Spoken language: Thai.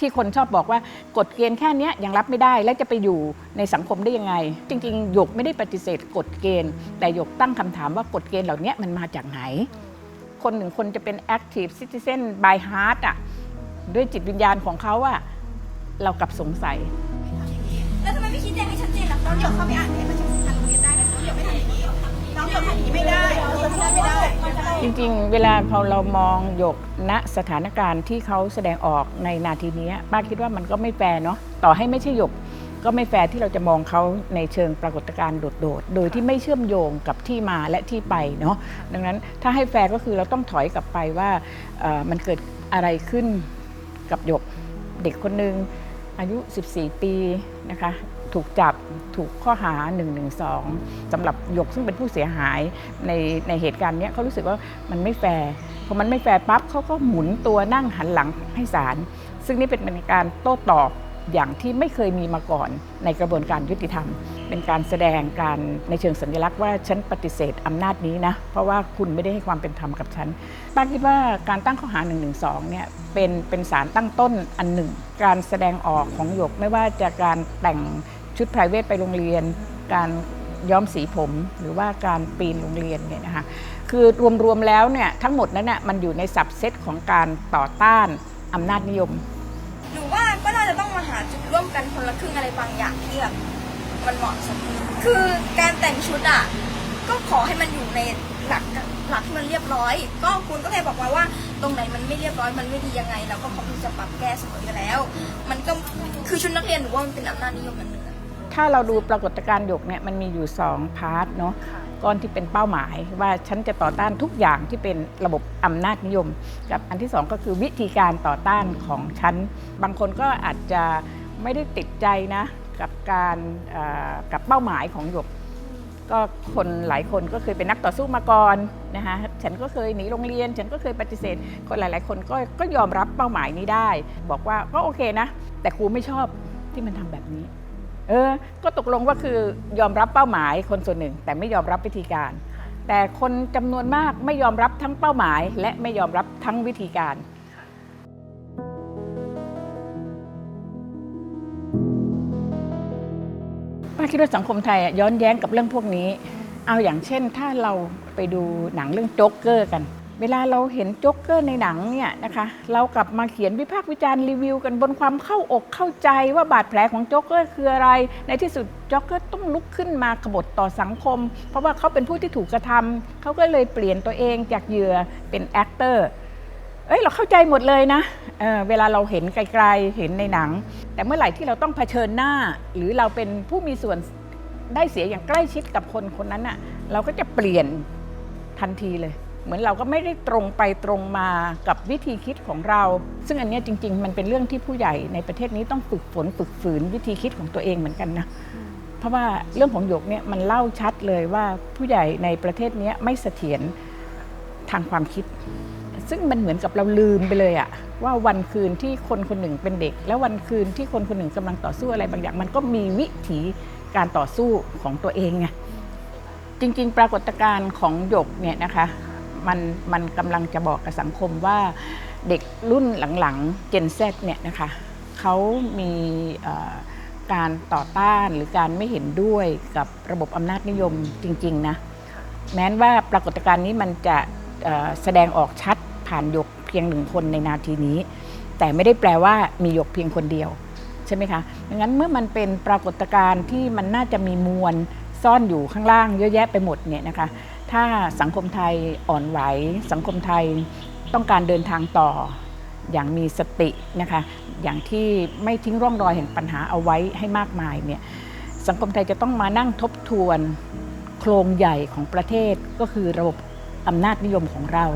ที่คนชอบบอกว่ากฎเกณฑ์แค่นี้ยังรับไม่ได้ แล้วจะไปอยู่ในสังคมได้ยังไง จริงๆหยกไม่ได้ปฏิเสธกฎเกณฑ์ แต่หยกตั้งคำถามว่ากฎเกณฑ์เหล่านี้มันมาจากไหน คนหนึ่งคนจะเป็น active citizen by heart อะด้วยจิตวิญญาณของเขาอะเรากลับสงสัย แล้วทำไมไม่ชี้แจงให้ชัดเจนล่ะน้องหยกเข้าไปอ่านในประชุมทางโรงเรียนได้นะน้องหยกไม่ทำอย่างนี้ น้องทำอย่างนี้ไม่ได้น้องหยกทำไม่ได้ จริงๆ เวลาพอเรามองหยกณสถานการณ์ที่เขาแสดงออกในนาทีนี้ป้าคิดว่ามันก็ไม่แฟร์เนาะต่อให้ไม่ใช่หยก ก็ไม่แฟร์ที่เราจะมองเขาในเชิงปรากฏการณ์โดดๆ โดยที่ไม่เชื่อมโยงกับที่มาและที่ไปเนาะดังนั้นถ้าให้แฟร์ก็คือเราต้องถอยกลับไปว่าเอ่อมันเกิดอะไรขึ้นกับหยกเด็กคนหนึ่งอายุ 14 ปีนะคะ ถูกจับถูกข้อหา 112สำหรับหยกซึ่งเป็นผู้เสียหายในในเหตุการณ์นี้เขารู้สึกว่ามันไม่แฟร์พอมันไม่แฟร์ปั๊บเขาก็หมุนตัวนั่งหันหลังให้ศาลซึ่งนี่เป็นการโต้ตอบอย่างที่ไม่เคยมีมาก่อนในกระบวนการยุติธรรม เป็นการแสดงการในเชิงสัญลักษณ์ว่าฉันปฏิเสธอำนาจนี้นะ เพราะว่าคุณไม่ได้ให้ความเป็นธรรมกับฉันป้าคิดว่าการตั้งข้อหา1นึเนี่ยเป็นเป็นสารตั้งต้นอันหนึ่ง การแสดงออกของหยกไม่ว่าจะการแต่ง ชุด p r i v a t ไปโรงเรียน การย้อมสีผมหรือว่าการปีนโรงเรียนเนี่ยนะคะคือรวมๆแล้วเนี่ยทั้งหมดนั้นน่ะมันอยู่ในสับเซตของการต่อต้านอำนาจนิยมหนูว่าก็น่าจะต้องมาหาจุดร่วมกันคนละครึ่งอะไรบางอย่างที่แบบมันเหมาะสมคือการแต่งชุดอะก็ขอให้มันอยู่ในหลักหลักที่มันเรียบร้อย ก็คุณก็แค่บอกมาว่า ตรงไหนมันไม่เรียบร้อยมันไม่ดียังไงเราก็พร้อมที่จะปรับแก้เสมออยู่แล้ว มันก็คือชุดนักเรียนหนูว่ามันเป็นอำนาจนิยมอันหนึ่งอะ ถ้าเราดูปรากฏการณ์หยกเนี่ยมันมีอยู่ 2 พาร์ทเนาะก้อนที่เป็นเป้าหมายว่าฉันจะต่อต้านทุกอย่างที่เป็นระบบอำนาจนิยม กับอันที่ 2 ก็คือวิธีการต่อต้านของฉัน บางคนก็อาจจะไม่ได้ติดใจนะกับการกับเป้าหมายของหยก ก็คนหลายคนก็เคยเป็นนักต่อสู้มาก่อนนะคะฉันก็เคยหนีโรงเรียน ฉันก็เคยปฏิเสธ คนหลาย ๆ คนก็ก็ยอมรับเป้าหมายนี้ได้ บอกว่าก็โอเคนะ แต่ครูไม่ชอบที่มันทำแบบนี้ เออ ก็ตกลงว่าคือยอมรับเป้าหมายคนส่วนหนึ่ง แต่ไม่ยอมรับวิธีการ แต่คนจำนวนมากไม่ยอมรับทั้งเป้าหมาย และไม่ยอมรับทั้งวิธีการป้าคิดว่าสังคมไทยอะย้อนแย้งกับเรื่องพวกนี้ เอาอย่างเช่น ถ้าเราไปดูหนังเรื่องโจ๊กเกอร์กัน เวลาเราเห็นโจ๊กเกอร์ในหนังเนี่ยนะคะเรากลับมาเขียนวิพากษ์วิจารณ์รีวิวกันบนความเข้าอกเข้าใจว่าบาดแผลของโจ๊กเกอร์คืออะไร ในที่สุดโจ๊กเกอร์ต้องลุกขึ้นมาขบฏต่อสังคม เพราะว่าเขาเป็นผู้ที่ถูกกระทำเขาก็เลยเปลี่ยนตัวเองจากเหยื่อเป็นแอคเตอร์เอ้ยเราเข้าใจหมดเลยนะเเวลาเราเห็นไกลๆเห็นในหนัง แต่เมื่อไหร่ที่เราต้องเผชิญหน้า หรือเราเป็นผู้มีส่วนได้เสียอย่างใกล้ชิดกับคนคนนั้นน่ะเราก็จะเปลี่ยนทันทีเลย เหมือนเราก็ไม่ได้ตรงไปตรงมากับวิธีคิดของเรา ซึ่งอันนี้จริง ๆ มันเป็นเรื่องที่ผู้ใหญ่ในประเทศนี้ต้องฝึกฝนฝึกฝืนวิธีคิดของตัวเองเหมือนกันนะเพราะว่าเรื่องของหยกเนี่ยมันเล่าชัดเลยว่าผู้ใหญ่ในประเทศนี้ไม่เสถียรทางความคิด ซึ่งมันเหมือนกับเราลืมไปเลยอะว่าวันคืนที่คนคนหนึ่งเป็นเด็ก แล้ววันคืนที่คนคนหนึ่งกำลังต่อสู้อะไรบางอย่าง มันก็มีวิถีการต่อสู้ของตัวเองไงจริง ๆ ปรากฏการณ์ของหยกเนี่ยนะคะ มันมันกำลังจะบอกกับสังคมว่าเด็กรุ่นหลังๆ Gen Z เนี่ยนะคะเขามีการต่อต้านหรือการไม่เห็นด้วยกับระบบอำนาจนิยมจริง ๆ นะ แม้นว่าปรากฏการณ์นี้มันจะแสดงออกชัดผ่านหยกเพียงหนึ่งคนในนาทีนี้ แต่ไม่ได้แปลว่ามีหยกเพียงคนเดียว ใช่ไหมคะดังนั้นเมื่อมันเป็นปรากฏการณ์ที่มันน่าจะมีมวลซ่อนอยู่ข้างล่างเยอะแยะไปหมดเนี่ยนะคะ ถ้าสังคมไทยอ่อนไหว สังคมไทยต้องการเดินทางต่อ อย่างมีสตินะคะ อย่างที่ไม่ทิ้งร่องรอยแห่งปัญหาเอาไว้ให้มากมายเนี่ยสังคมไทยจะต้องมานั่งทบทวนโครงใหญ่ของประเทศก็คือระบบอำนาจนิยมของเรา